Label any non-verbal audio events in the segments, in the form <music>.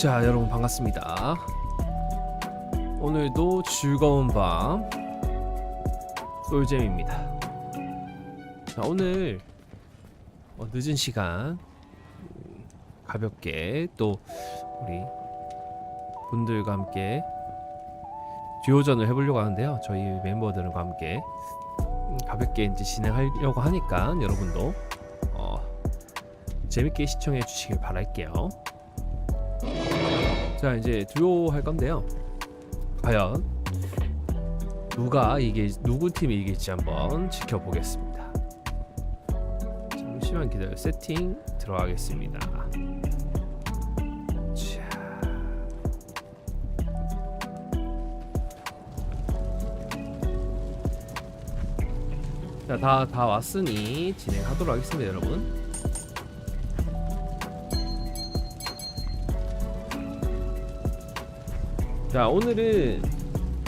자, 여러분 반갑습니다. 오늘도 즐거운 밤 솔잼입니다. 자, 오늘 어, 늦은 시간 음, 가볍게 또 우리 분들과 함께 듀오전을 해보려고 하는데요. 저희 멤버들과 함께 음, 가볍게 이제 진행하려고 하니까 여러분도 어, 재밌게 시청해 주시길 바랄게요. 자 이제 듀오 할 건데요. 과연 누가 이게 누구 팀이 이길지 한번 지켜보겠습니다. 잠시만 기다려 세팅 들어가겠습니다. 자. 자, 다, 다 왔으니 진행하도록 하겠습니다, 여러분. 자 오늘은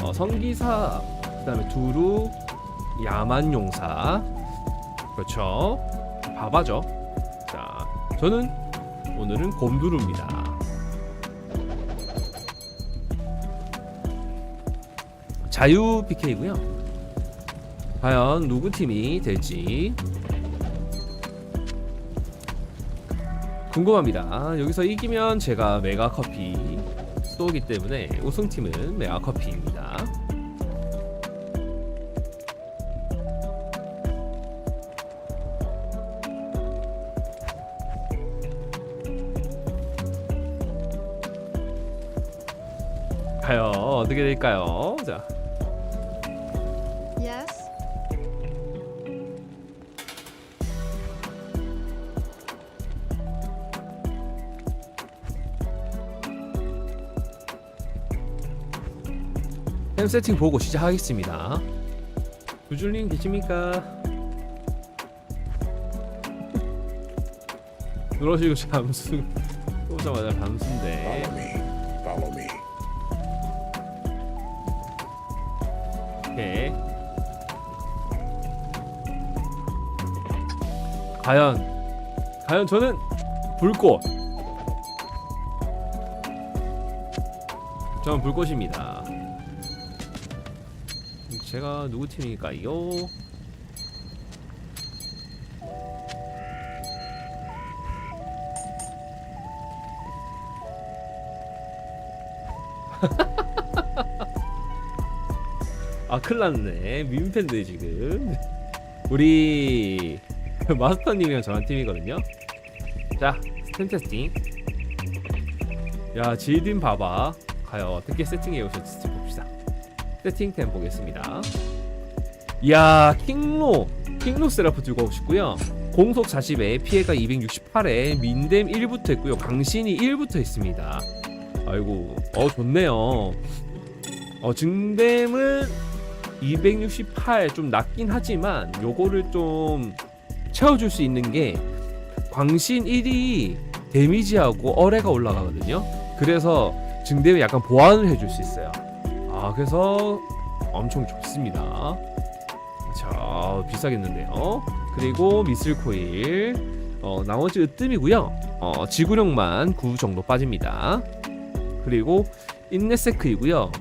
어, 성기사 그 다음에 두루 야만용사. 그렇죠? 바바죠. 자 저는 오늘은 곰두루입니다. 자유 PK고요. 과연 누구 팀이 될지 궁금합니다. 여기서 이기면 제가 메가 커피 쏘기 때문에 우승팀은 메아 커피입니다. 가요 어떻게 될까요? 자 햄 세팅 보고 시작하겠습니다. 구줄님 계십니까? 들어오시고 잠수 오자마자 잠수인데. 오케이 과연 과연 저는 불꽃 저는 불꽃입니다 제가 누구 팀일까요? <laughs> 아 큰일났네. 민팬들 지금. 우리 <laughs> 마스터님이랑 저랑 팀이거든요. 자 스템 테스팅. 야 질딘 봐봐. 과연 어떻게 세팅해 봅시다 세팅템 보겠습니다. 이야 킹로 킹로 세라프 들고 오셨고요. 공속 40에 피해가 268에 민댐 1부터 있고요. 강신이 1부터 있습니다. 아이고 어 좋네요. 어 증댐은 268 좀 낮긴 하지만 요거를 좀 채워줄 수 있는 게 광신 1이 데미지하고 어뢰가 올라가거든요. 그래서 증대에 약간 보완을 해줄 수 있어요 아 그래서 엄청 좋습니다. 자 비싸겠는데요. 그리고 미슬 코일. 어, 나머지 으뜸이고요. 어, 지구력만 9 정도 빠집니다. 그리고 인네세크이고요.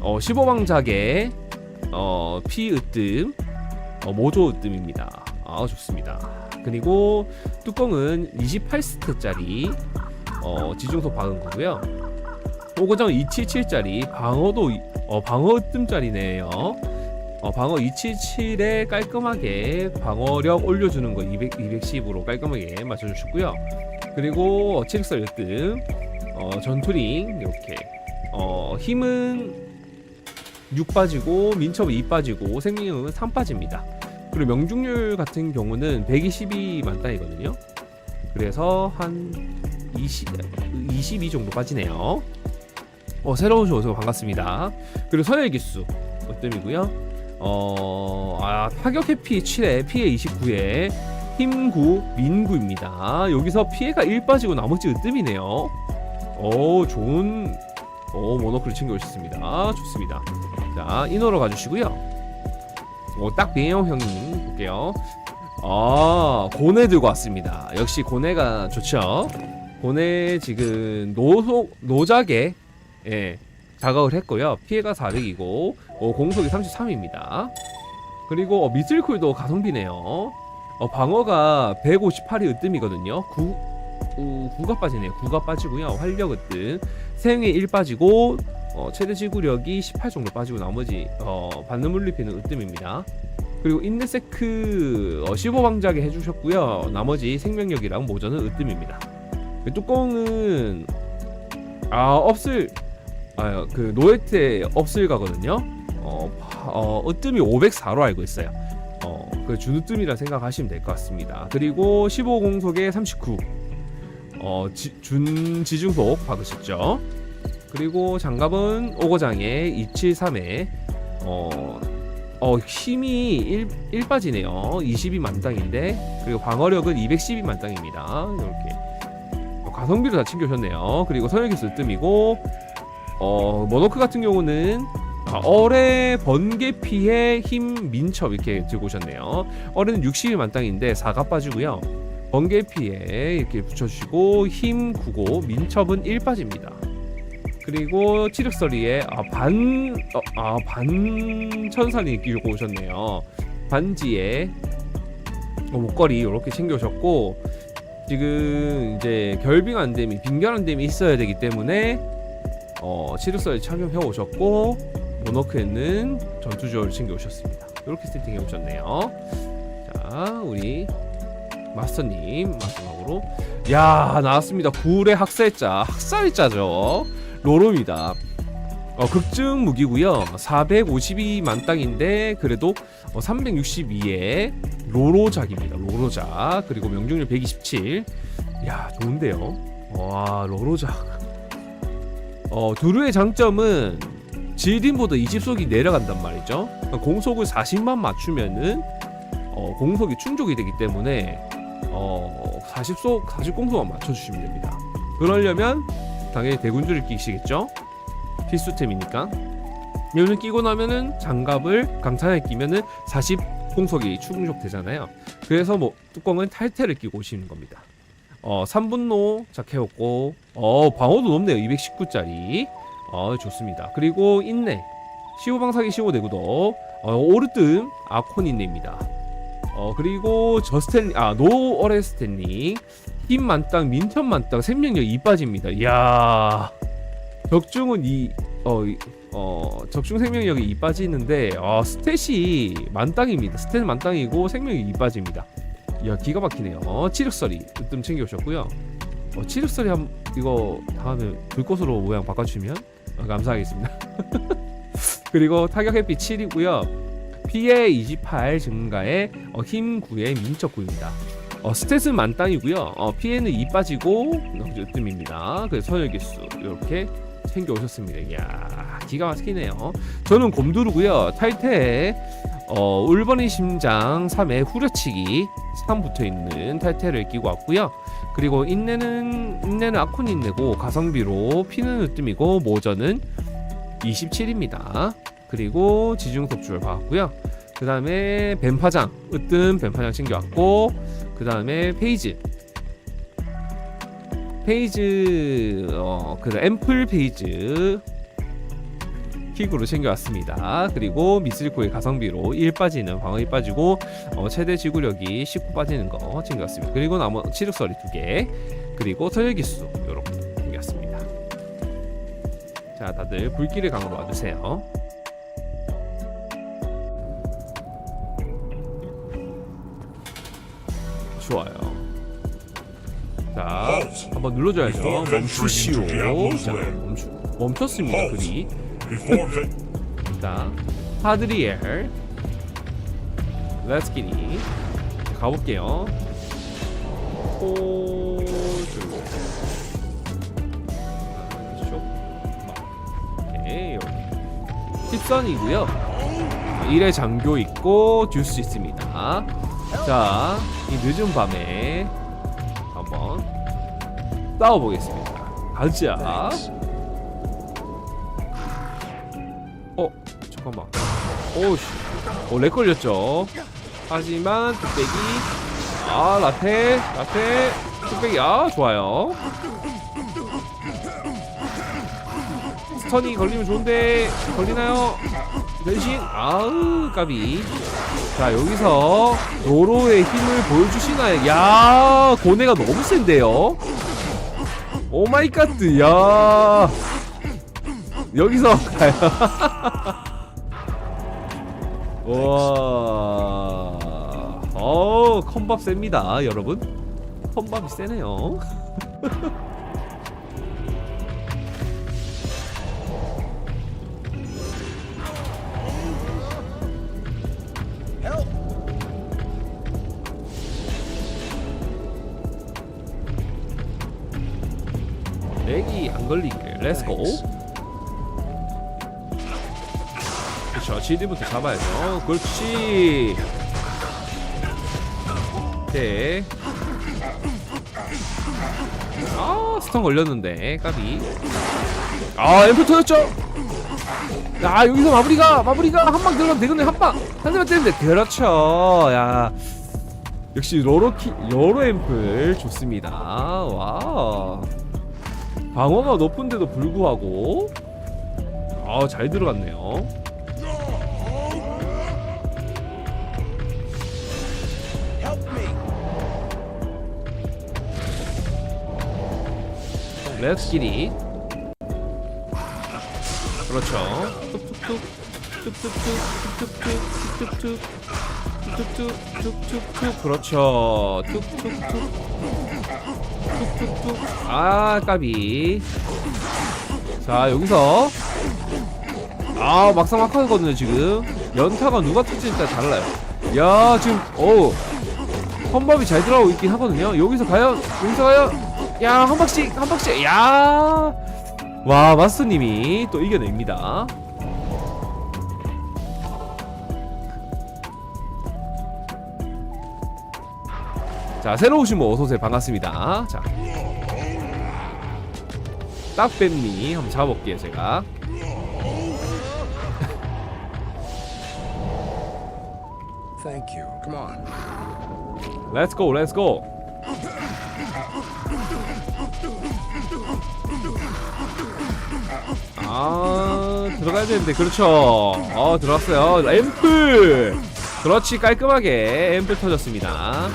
어, 15방작에 어, 피 으뜸 어, 모조 으뜸입니다. 아 좋습니다. 그리고 뚜껑은 28스트짜리 어, 지중소 박은 거고요 오고정 277짜리 방어도 이- 어, 방어 으뜸짜리네요 어, 방어 277에 깔끔하게 방어력 올려주는 거 200, 210으로 깔끔하게 맞춰주셨고요 그리고 칠흑설 으뜸 어, 전투링 이렇게 어, 힘은 6 빠지고 민첩은 2 빠지고 생명력은 3 빠집니다. 그리고 명중률 같은 경우는 122 만땅이거든요. 그래서 한 20, 22 정도 빠지네요. 어, 새로운 조수 반갑습니다. 그리고 서열 기수 어뜸이고요. 어, 아, 타격 해피 7에 피해 29에 힘 9, 민 9입니다. 여기서 피해가 1 빠지고 나머지 으뜸이네요. 오, 좋은 오, 모노클 챙겨오셨습니다. 좋습니다. 자, 인어로 가주시고요. 오, 딱 비행형 형님 볼게요. 아, 고뇌 들고 왔습니다. 역시 고뇌가 좋죠. 본에 지금 노속 노작에 예, 자각을 했고요. 피해가 400이고 어, 공속이 33입니다. 그리고 어, 미슬쿨도 가성비네요. 어, 방어가 158이 으뜸이거든요. 9, 우, 9가 빠지네요. 9가 빠지고요. 활력 으뜸. 생애 1 빠지고 어, 최대 지구력이 18 정도 빠지고 나머지 어, 받는 물리피는 으뜸입니다. 그리고 인내세크 어, 15방작에 해주셨고요. 나머지 생명력이랑 모전은 으뜸입니다. 그 뚜껑은 아 업슬 아 그 노예테 업슬가거든요. 어, 파- 어 으뜸이 504로 알고 있어요. 어 그 준으뜸이라 생각하시면 될 것 같습니다. 그리고 15공속에 39. 어 지, 준 지중속 박으셨죠. 그리고 장갑은 오거장에 273에 어, 어 힘이 1, 1 빠지네요. 22 만 땅인데 그리고 방어력은 212 만 땅입니다. 이렇게 어, 가성비도 다 챙겨오셨네요. 그리고 선열기술 뜸이고 어 모노크 같은 경우는 아, 어뢰 번개 피해 힘 민첩 이렇게 들고 오셨네요. 어뢰는 60이 만땅인데 4가 빠지고요. 번개 피해 이렇게 붙여주시고 힘 9고 민첩은 1 빠집니다. 그리고 치력서리에 아, 반, 어, 아, 반천산이 끼고 오셨네요. 반지에 어, 목걸이 이렇게 챙겨오셨고, 지금 이제 결빙 안됨이, 빙결 안됨이 있어야 되기 때문에, 어, 치력서리 착용해 오셨고, 모노크에는 전투주얼을 챙겨 오셨습니다. 이렇게 세팅해 오셨네요. 자, 우리 마스터님, 마지막으로. 야, 나왔습니다. 굴의 학살자. 학살자죠. 로로입니다. 어, 극증 무기고요. 452만 땅인데 그래도 어, 362에 로로작입니다. 로로작 그리고 명중률 127. 야 좋은데요. 와 로로작. 어 두루의 장점은 질딘보다 20속이 내려간단 말이죠. 공속을 40만 맞추면은 어, 공속이 충족이 되기 때문에 어, 40속 40공속만 맞춰주시면 됩니다. 그러려면 당연히 대군주를 끼시겠죠? 필수템이니까. 이거는 끼고 나면은 장갑을 강탄에 끼면은 40 공속이 충족되잖아요. 그래서 뭐 뚜껑은 탈퇴를 끼고 오시는 겁니다. 어 3분노 작해왔고 어 방어도 높네요. 219짜리. 어 좋습니다. 그리고 인내 15방사기 15내구도 어 오르뜸 아콘 인내입니다. 어 그리고 저스텐 아 노어레스텐링 힘 만땅, 민첩 만땅, 생명력 2 빠집니다. 이야. 적중은 이, 어, 이- 어, 적중 생명력이 2 빠지는데, 아, 스탯이 만땅입니다. 스탯 만땅이고 생명력이 2 빠집니다. 이야, 기가 막히네요. 어, 치력설이 으뜸 챙겨오셨고요. 어, 치력설이 한, 이거 다음에 불꽃으로 모양 바꿔주시면 어, 감사하겠습니다. <laughs> 그리고 타격 햇빛 7이고요. 피해 28 증가에 어, 힘 9에 민첩 9입니다. 어, 스탯은 만땅이고요. 어, 피해는 2 빠지고 으뜸입니다. 그래서 서열 개수 이렇게 챙겨 오셨습니다. 이야 기가 막히네요. 저는 곰두르고요. 탈퇴 어, 울버린 심장 3에 후려치기 3 붙어 있는 탈퇴를 끼고 왔고요. 그리고 인내는 인내는 아콘 인내고 가성비로 피는 으뜸이고 모전은 27입니다. 그리고 지중 속주를 받았고요. 그 다음에 뱀파장 으뜸 뱀파장 챙겨왔고 그 다음에 페이지 페이지 어그 앰플 페이지 킥으로 챙겨왔습니다. 그리고 미스리코의 가성비로 1 빠지는 방어 1 빠지고 어, 최대 지구력이 19 빠지는 거 챙겨왔습니다. 그리고 나머지 치력설이 2개 그리고 서열기수 이렇게 챙겼습니다. 자 다들 불길의 강으로 와주세요. 좋아요. 자, 한번 눌러줘야죠. 멈추시오. 자, 멈추, 멈췄습니다. 글이. 자, 하드리엘. 렛츠기니. 가볼게요. 호주. 쇼. 오케이, 여기. 10선이고요. 1회 장교 있고 듀스 있습니다. 자, 이 늦은 밤에 한번 싸워보겠습니다. 가자. 잠깐만. 오씨, 어, 렉 걸렸죠. 하지만 뚝배기, 아, 라테, 라테, 뚝배기 아 좋아요. 스턴이 걸리면 좋은데 걸리나요? 변신? 아우 까비. 자 여기서 로로의 힘을 보여주시나요? 야 고뇌가 너무 센데요? 오마이갓. 야. 여기서 가요 <laughs> 와 어, 컴밥 셉니다, 여러분. 컴밥이 세네요. <laughs> 렉이 안 걸리게 렛츠고 GD부터 잡아야죠. 그렇지. 네. 아 스턴 걸렸는데 까비. 아 앰프 터졌죠? 야 여기서 마무리가 마무리가 한 방 들어가면 되겠네 한방. 한 대만 때리면 돼. 그렇죠. 야. 역시 로로키 로로 앰플 좋습니다. 와 방어가 높은데도 불구하고. 아 잘 들어갔네요 렛츠 기릿 그렇죠. 툭툭툭 툭툭툭 툭툭툭 그렇죠 툭툭툭. 툭툭툭 아 까비. 자 여기서. 아 막상 막하거든요 지금. 연타가 누가 터지는지 따라 달라요. 야 지금 어우. 험밥이 잘 들어가고 있긴 하거든요. 여기서 과연 여기서 과연 야 한 박씩 한 박씩. 야 와 마스터님이 또 이겨냅니다. 자 새로 오신 분 어서오세요. 반갑습니다. 자. 딱 뱀니 한번 잡아볼게요 제가. Thank you. Come on. 아 들어가야 되는데 그렇죠. 어 들어갔어요. 앰플! 그렇지 깔끔하게 앰플 터졌습니다.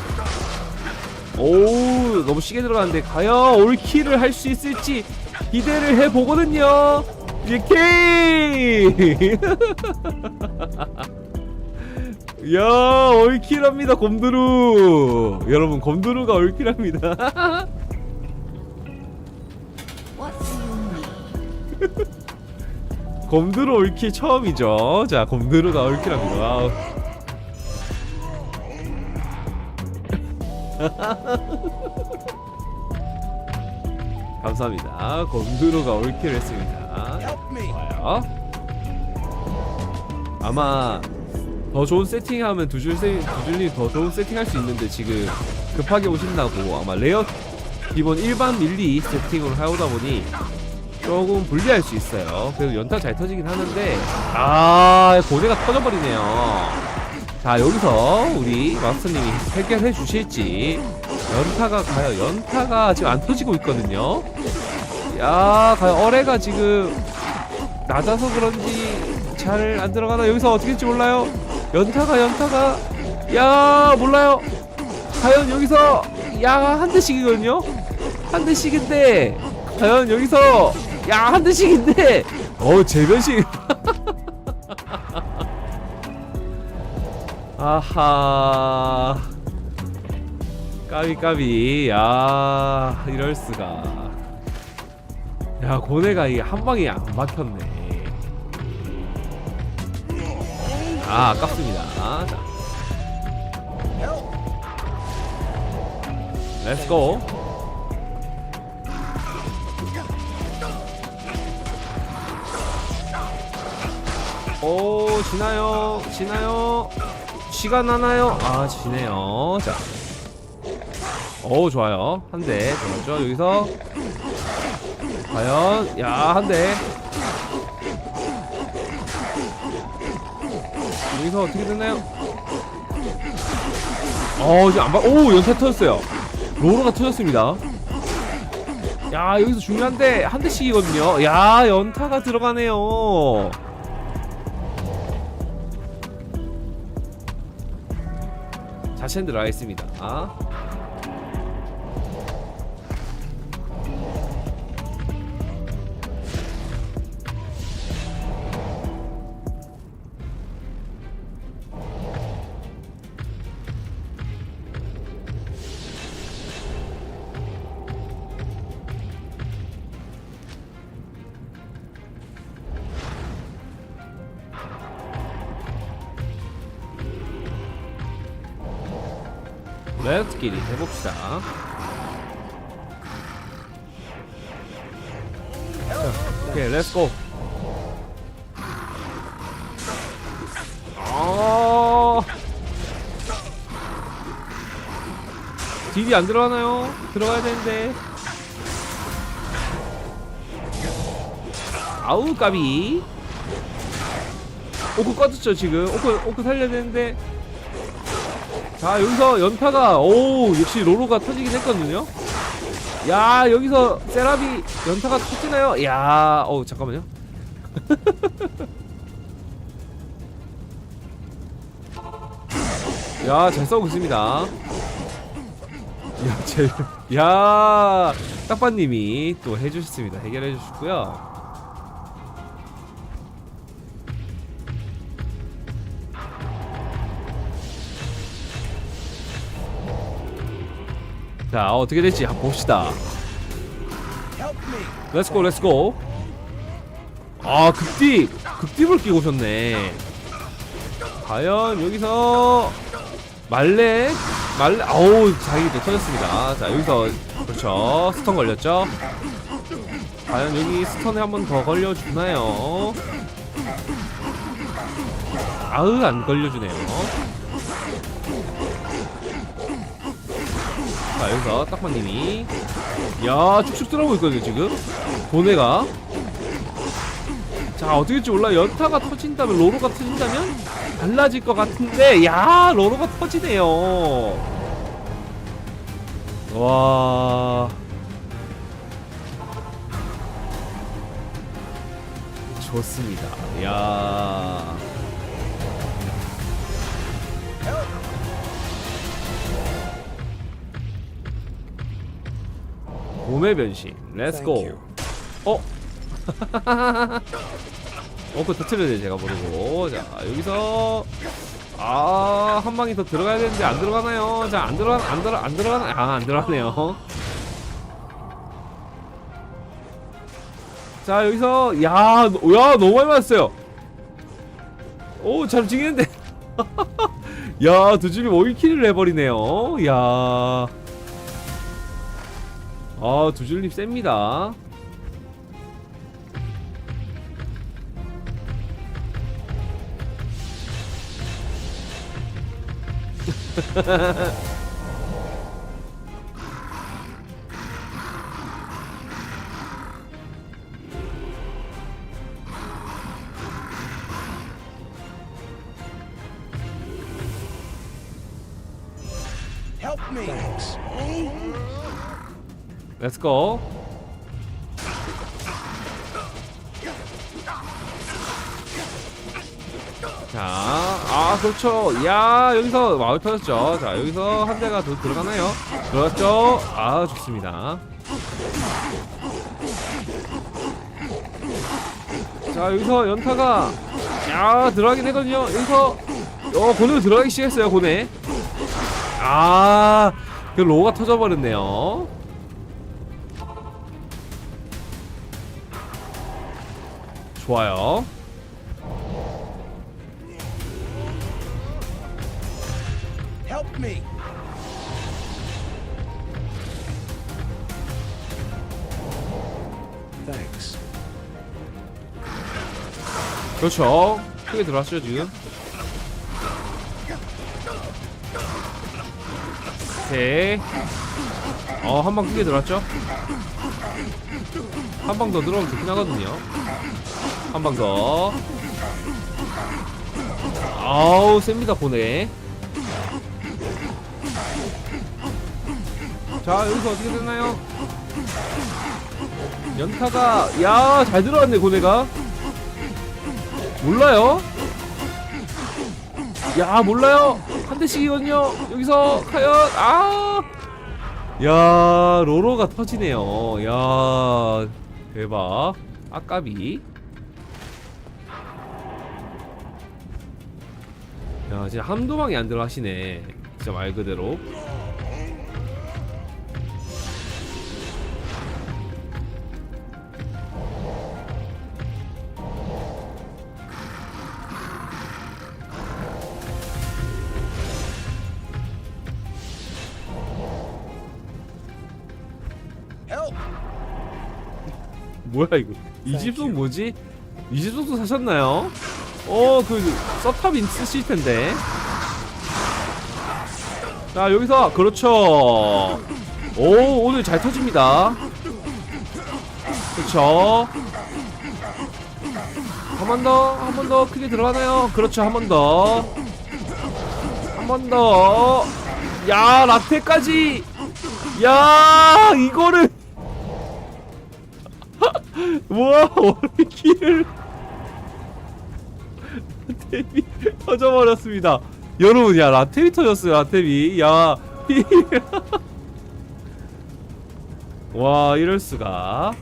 오 너무 시계 들어갔는데 과연 올킬을 할 수 있을지 기대를 해보거든요. 이케이 <laughs> 야 올킬합니다 곰두루. 여러분 곰두루가 올킬합니다 <laughs> <laughs> 곰두루 올킬 처음이죠 자 곰두루가 올킬합니다 와우. 감사합니다 곰두루가 올킬 했습니다. 좋아요 아마 더 좋은 세팅하면 두줄 세, 두줄님 더 좋은 세팅할 수 있는데 지금 급하게 오신다고 아마 레어 기본 일반 밀리 세팅으로 하오다 보니 조금 불리할 수 있어요. 그래도 연타 잘 터지긴 하는데 아 고대가 터져버리네요. 자 여기서 우리 마스터님이 해결해 주실지 연타가 가요. 연타가 지금 안 터지고 있거든요. 야 과연 어레가 지금 낮아서 그런지 잘 안 들어가나 여기서 어떻게 될지 몰라요. 연타가 연타가 야 몰라요. 과연 여기서 야 한 대씩이거든요. 한 대씩인데 과연 여기서 야 한 대씩인데. 어 재변식 아하. 까비 까비. 야 이럴 수가. 야 고뇌가 이 한 방에 안 막혔네. 아 아깝습니다. 자. 렛츠고 오 지나요 지나요. 시간 나나요? 아 지네요. 자 오 좋아요. 한 대 들어갔죠 여기서? 과연 야 한대. 여기서 어떻게 됐나요? 어 이제 안봐오 연타 터졌어요. 로로가 터졌습니다. 야 여기서 중요한데 한 대씩이거든요. 야 연타가 들어가네요. 자신 들어가 있습니다. 아. 렛츠끼리 해봅시다. 자, 오케이, 렛츠고. 아, 딜이 안 들어가나요? 들어가야 되는데. 아우 까비. 오크 꺼졌죠 지금. 오크 오크 살려야 되는데. 자 여기서 연타가 오 역시 로로가 터지긴 했거든요. 야 여기서 세라비 연타가 터지나요? 야어 잠깐만요. <laughs> 야 잘 싸우고 있습니다. 야제야 딱바님이 또 해주셨습니다. 해결해 주셨고요 자 어떻게 될지 한번 봅시다. 렛츠고 렛츠고 아 극딥! 극딥을 끼고 오셨네. 과연 여기서 말레 말레 아우 자기도 터졌습니다. 자 여기서 그렇죠. 스턴 걸렸죠? 과연 여기 스턴에 한 번 더 걸려주나요? 아으 안 걸려주네요 자 여기서 딱방님이. 야 쭉쭉 들어오고 있거든요 지금. 보네가. 자 어떻게 될지 몰라 연타가 터진다면 로로가 터진다면 달라질 것 같은데 야 로로가 터지네요. 와. 좋습니다. 야 봄의 변신 렛츠고 어? <laughs> 어, 그거 터트려야 돼, 제가 모르고. 자, 여기서. 아, 한 방이 더 들어가야 되는데 안 들어가나요? 자, 안 들어가, 안 들어, 안 들어가나? 아, 안 들어가네요. <laughs> 자, 여기서, 야, 너- 야, 너무 많이 맞았어요. 오, 잘 움직이는데. <laughs> 야, 두 줄이 5킬을 해버리네요. 야. 아, 두 줄님 셉니다. Help me. Thanks. Go. 자, 아, 그렇죠. 야, 여기서 마을 터졌죠. 자, 여기서 한 대가 더 들어가나요? 그렇죠. 아, 좋습니다. 자, 여기서 연타가, 야, 들어가긴 했거든요. 여기서, 어, 고뇌로 들어가기 시작했어요, 고뇌. 아, 그 로우가 터져버렸네요. 좋아요. Help me. Thanks. 그렇죠. 크게 들어왔죠 지금. 오케이. 어, 한 방 크게 들어왔죠? 한 방 더 들어오면 좋긴 하거든요. 한 방 더. 아우, 셉니다, 보네. 자 여기서 어떻게 되나요? 연타가 야 잘 들어갔네 고네가 몰라요? 야 몰라요 한 대씩이거든요 여기서 과연 아! 야 로로가 터지네요 야 대박 아까비 야 진짜 한도망이 안 들어가시네 진짜 말 그대로! 뭐야 이거 이집송 뭐지? 이집송도 사셨나요? 어 그 서탑 있으실 텐데. 자 여기서 그렇죠. 오 오늘 잘 터집니다. 그렇죠. 한 번 더 한 번 더 크게 들어가나요? 그렇죠 한 번 더. 한 번 더. 야 라테까지. 야 이거를. <laughs> 우와 오리키를 라테비 터져버렸습니다. 여러분 야 라테비 터졌어요 라테비 야 <laughs> 와 이럴 수가.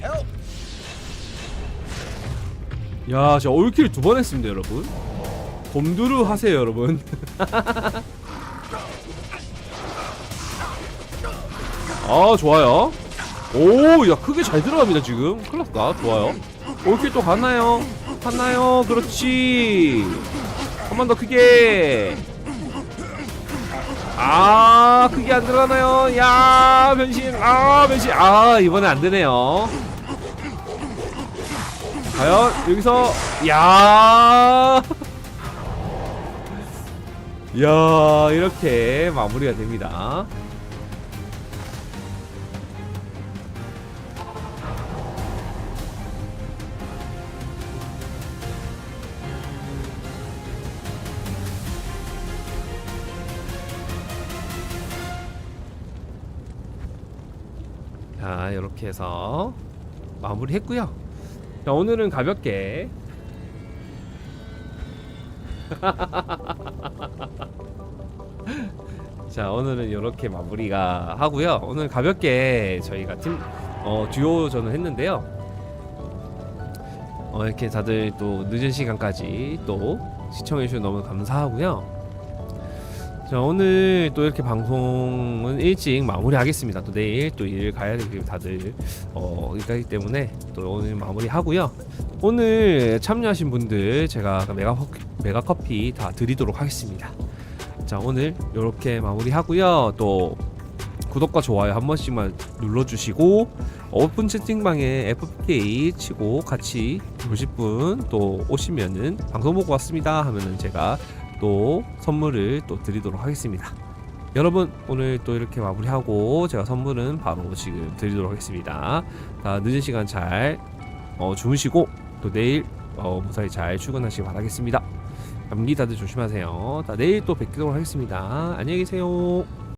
Help! 야 진짜 올킬 두 번 했습니다 여러분. 곰두루 하세요 여러분. <laughs> 아 좋아요 오 야 크게 잘 들어갑니다 지금. 클났다. 좋아요. 올킬 또 갔나요? 갔나요? 그렇지. 한 번 더 크게. 아 크게 안 들어가나요? 야 변신. 아 변신. 아 이번에 안 되네요. 과연 여기서 야. <laughs> 야, 이렇게 마무리가 됩니다. 이렇게 해서 마무리했고요. 자, 오늘은 가볍게. <laughs> 자 오늘은 이렇게 마무리가 하고요. 오늘 가볍게 저희가 팀 어, 듀오전을 했는데요. 어, 이렇게 다들 또 늦은 시간까지 또 시청해주셔서 너무 감사하고요 자 오늘 또 이렇게 방송은 일찍 마무리하겠습니다. 또 내일 또 일 가야 되기 다들 어 일가기 때문에 또 오늘 마무리하고요. 오늘 참여하신 분들 제가 메가, 커- 메가 커피 다 드리도록 하겠습니다. 자 오늘 이렇게 마무리하고요. 또 구독과 좋아요 한 번씩만 눌러주시고 오픈 채팅방에 FK 치고 같이 보실 분 또 오시면은 방송 보고 왔습니다 하면은 제가 또 선물을 또 드리도록 하겠습니다 여러분 오늘 또 이렇게 마무리하고 제가 선물은 바로 지금 드리도록 하겠습니다 다 늦은 시간 잘 어, 주무시고 또 내일 어, 무사히 잘 출근하시기 바라겠습니다 감기 다들 조심하세요. 자, 내일 또 뵙도록 하겠습니다. 안녕히 계세요.